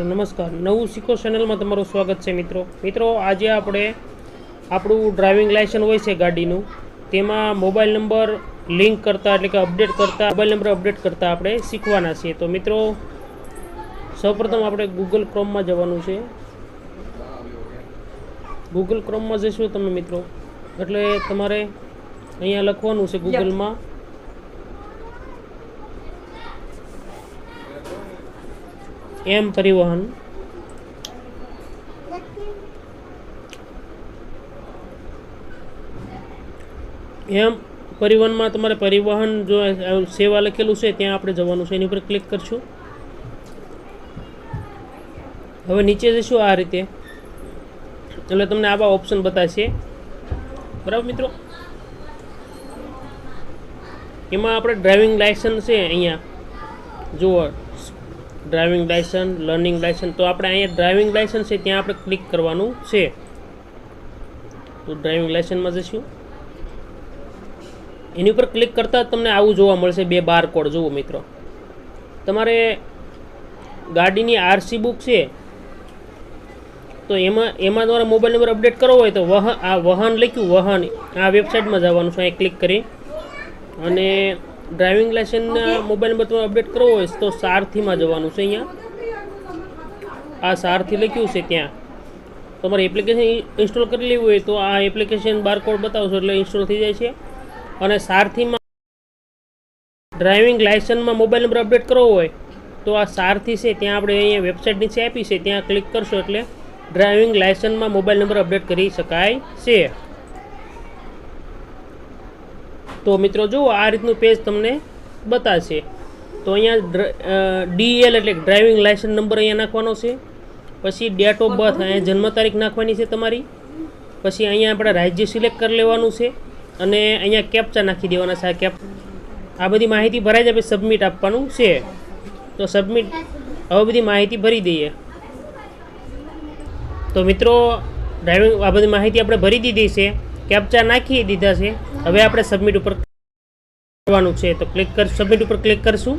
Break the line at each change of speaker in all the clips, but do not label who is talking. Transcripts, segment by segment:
મિત્રો નમસ્કાર. નવું શીખો ચેનલમાં તમારું સ્વાગત છે મિત્રો. મિત્રો આજે આપણે આપણું ડ્રાઇવિંગ લાઇસન્સ હોય છે ગાડીનું. તેમાં મોબાઈલ નંબર લિંક કરતાં એટલે કે અપડેટ કરતા મોબાઈલ નંબર અપડેટ કરતાં આપણે શીખવાના છીએ. તો મિત્રો સૌપ્રથમ આપણે ગૂગલ ક્રોમમાં જવાનું છે. ગૂગલ ક્રોમમાં જશો તમે મિત્રો. એટલે તમારે અહીંયા લખવાનું છે ગૂગલમાં એમ પરિવહન. એમ પરિવહનમાં તમારે પરિવહન જો સેવા લખેલું છે, ત્યાં આપણે જવાનું છે. એની ઉપર ક્લિક કરશું. હવે નીચે જઈશું આ રીતે. એટલે તમને આવા ઓપ્શન બતાવશે બરાબર મિત્રો? એમાં આપણે ડ્રાઇવિંગ લાયસન્સ છે અહીંયા. જુઓ. ડ્રાઇવિંગ લાયસન્સ લર્નિંગ લાયસન્સ તો આપણે અહીંયા ડ્રાઇવિંગ લાયસન્સ છે, ત્યાં આપણે ક્લિક કરવાનું છે. તો ડ્રાઇવિંગ લાયસન્સમાં જઈશું. એની ઉપર ક્લિક કરતાં તમને આવું જોવા મળશે, બે બાર કોડ જુઓ મિત્રો. તમારે ગાડીની આરસી બુક છે, તો એમાં એમાં તમારા મોબાઈલ નંબર અપડેટ કરવો હોય તો વહન આ વાહન લખ્યું, વાહન. આ વેબસાઇટમાં જવાનું છે અહીં ક્લિક કરી. અને ડ્રાઇવિંગ લાઇસન્સના મોબાઈલ નંબર તમે અપડેટ કરવો હોય તો સારથીમાં જવાનું છે અહીંયા. આ સારથી લખ્યું છે ત્યાં. તમારે એપ્લિકેશન ઇન્સ્ટોલ કરી લેવું હોય તો આ એપ્લિકેશન બારકોડ બતાવશો એટલે ઇન્સ્ટોલ થઈ જાય છે. અને સારથીમાં ડ્રાઇવિંગ લાયસન્સમાં મોબાઈલ નંબર અપડેટ કરવો હોય તો આ સારથી છે ત્યાં આપણે અહીંયા વેબસાઇટ નીચે આપી છે ત્યાં ક્લિક કરશો એટલે ડ્રાઇવિંગ લાયસન્સમાં મોબાઈલ નંબર અપડેટ કરી શકાય છે. તો મિત્રો જુઓ આ રીતનું પેજ તમને બતાવશે તો અહીંયા ડીએલ એટલે ડ્રાઇવિંગ લાયસન્સ નંબર અહીંયા નાખવાનો છે. પછી ડેટ ઓફ બર્થ અહીંયા જન્મ તારીખ નાખવાની છે તમારી. પછી અહીંયા આપણે રાજ્ય સિલેક્ટ કરી લેવાનું છે અને અહીંયા કેપ્ચા નાખી દેવાના છે આ કેપ આ બધી માહિતી ભરાઈ જાય પછી સબમિટ આપવાનું છે. તો સબમિટ હવે બધી માહિતી ભરી દઈએ. તો મિત્રો ડ્રાઇવિંગ આ બધી માહિતી આપણે ભરી દીધી છે. કેપ્ચા નાખી દીધા છે. હવે આપણે સબમિટ ઉપર કરવાનું છે, તો ક્લિક કર સબમિટ ઉપર ક્લિક કરશું.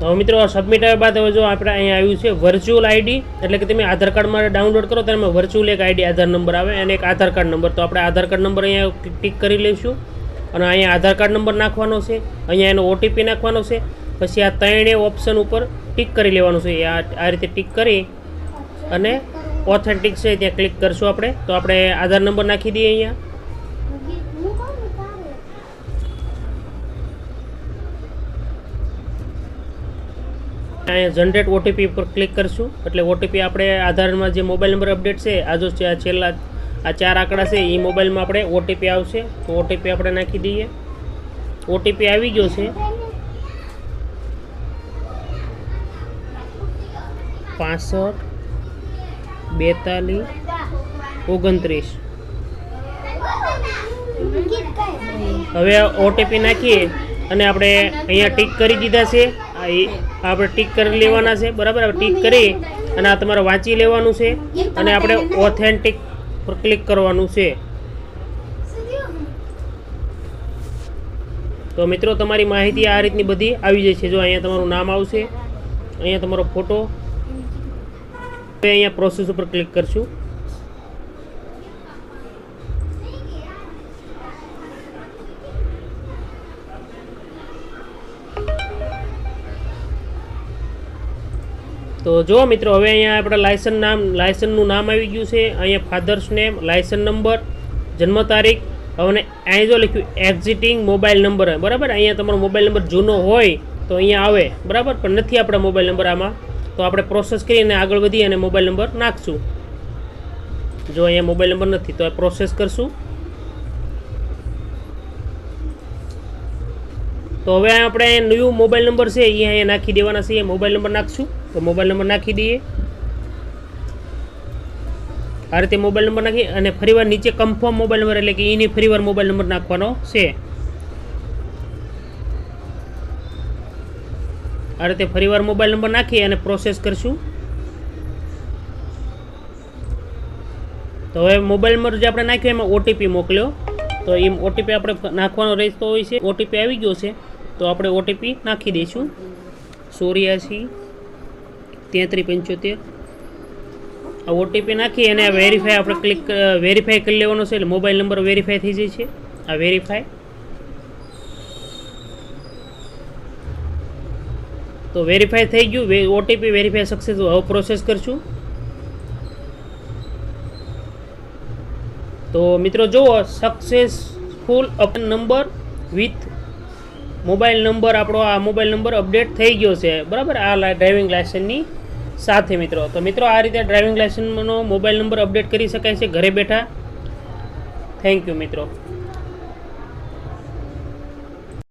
તો મિત્રો સબમિટ આવ્યા બાદ હવે જો આપણે અહીંયા આવ્યું છે વર્ચ્યુઅલ આઈડી એટલે કે તમે આધાર કાર્ડ માટે ડાઉનલોડ કરો, ત્યારે વર્ચ્યુઅલ એક આઈડી આધાર નંબર આવે અને એક આધાર કાર્ડ નંબર. તો આપણે આધાર કાર્ડ નંબર અહીંયા ટિક કરી લઈશું. અને અહીંયા આધાર કાર્ડ નંબર નાખવાનો છે, અહીંયા એનો ઓટીપી નાખવાનો છે, પછી આ ત્રણેય ઓપ્શન ઉપર ટિક કરી લેવાનું છે. આ રીતે ટિક કરી અને ઓથેન્ટિક છે, ત્યાં ક્લિક કરશું આપણે. તો આપણે આધાર નંબર નાખી દઈએ અહીંયા. અહીંયા જનરેટ ઓટીપી પર ક્લિક કરશું. એટલે ઓટીપી આપણે આધારમાં જે મોબાઈલ નંબર અપડેટ છે, આ જો છેલ્લા, આ ચાર આંકડા છે એ મોબાઈલમાં આપણે ઓટીપી આવશે. તો ઓટીપી આપણે નાખી દઈએ. ઓટીપી આવી ગયો છે. પાસઠ, બેતાલીસ, ઓગણત્રીસ. હવે ઓટીપી નાખીએ અને આપણે અહીંયા ટીક કરી દીધા છે. એ આપણે ટીક કરી લેવાના છે, બરાબર? ટીક કરી અને આ તમારે વાંચી લેવાનું છે અને આપણે ઓથેન્ટિક પર ક્લિક કરવાનું છે. તો મિત્રો, તમારી માહિતી આ રીતની બધી આવી જાય છે. જો અહીંયા તમારું નામ આવશે, અહીંયા તમારો ફોટો અહીંયા પ્રોસેસ ઉપર ક્લિક કરશું. તો જો મિત્રો, હવે અહીંયા આપણે લાયસન્સ નામ લાયસન્સનું નામ આવી ગયું છે. અહીંયા ફાધર્સ નેમ લાયસન્સ નંબર જન્મ તારીખ, હવે અહીં જો લખ્યું એક્ઝિટિંગ મોબાઈલ નંબર બરાબર? અહીંયા તમારો મોબાઈલ નંબર જૂનો હોય તો અહીંયા આવે. બરાબર? પણ નથી આપણા મોબાઈલ નંબર આમાં. તો આપણે પ્રોસેસ કરીને આગળ વધી અને મોબાઈલ નંબર નાખશું. જો અહીંયા મોબાઈલ નંબર નથી, તો પ્રોસેસ કરશું. તો હવે આપણે ન્યૂ મોબાઈલ નંબર છે એ અહીંયા નાખી દેવાના છે. મોબાઈલ નંબર નાખશું. તો મોબાઈલ નંબર નાખી દઈએ. આ રીતે મોબાઈલ નંબર નાખી અને ફરીવાર નીચે કન્ફર્મ મોબાઈલ નંબર એટલે કે એની ફરીવાર મોબાઈલ નંબર નાખવાનો છે. આ રીતે ફરીવાર મોબાઈલ નંબર નાખી અને પ્રોસેસ કરશું. તો હવે મોબાઈલ નંબર જે આપણે નાખ્યો એમાં ઓટીપી મોકલ્યો. તો એમ ઓટીપી આપણે નાખવાનો રહેતો હોય છે. ઓટીપી આવી ગયો છે. તો આપણે ઓટીપી નાખી દઈશું. સોરિયાસી તેત્રીસ પંચોતેર. આ ઓટીપી નાખી અને વેરીફાઈ આપણે ક્લિક વેરીફાઈ કરી લેવાનો છે એટલે મોબાઈલ નંબર વેરીફાઈ થઈ જાય છે. આ વેરીફાઈ તો વેરીફાઈ થઈ ગયું. ઓટીપી વેરીફાઈ સક્સેસ હવે પ્રોસેસ કરશું. તો મિત્રો જુઓ successful up number with mobile number આપણો આ મોબાઈલ નંબર અપડેટ થઈ ગયો છે. બરાબર? આ ડ્રાઇવિંગ લાયસન્સની સાથે મિત્રો. તો મિત્રો, આ રીતે ડ્રાઇવિંગ લાયસન્સનો મોબાઈલ નંબર અપડેટ કરી શકાય છે ઘરે બેઠા. થેન્ક યુ મિત્રો.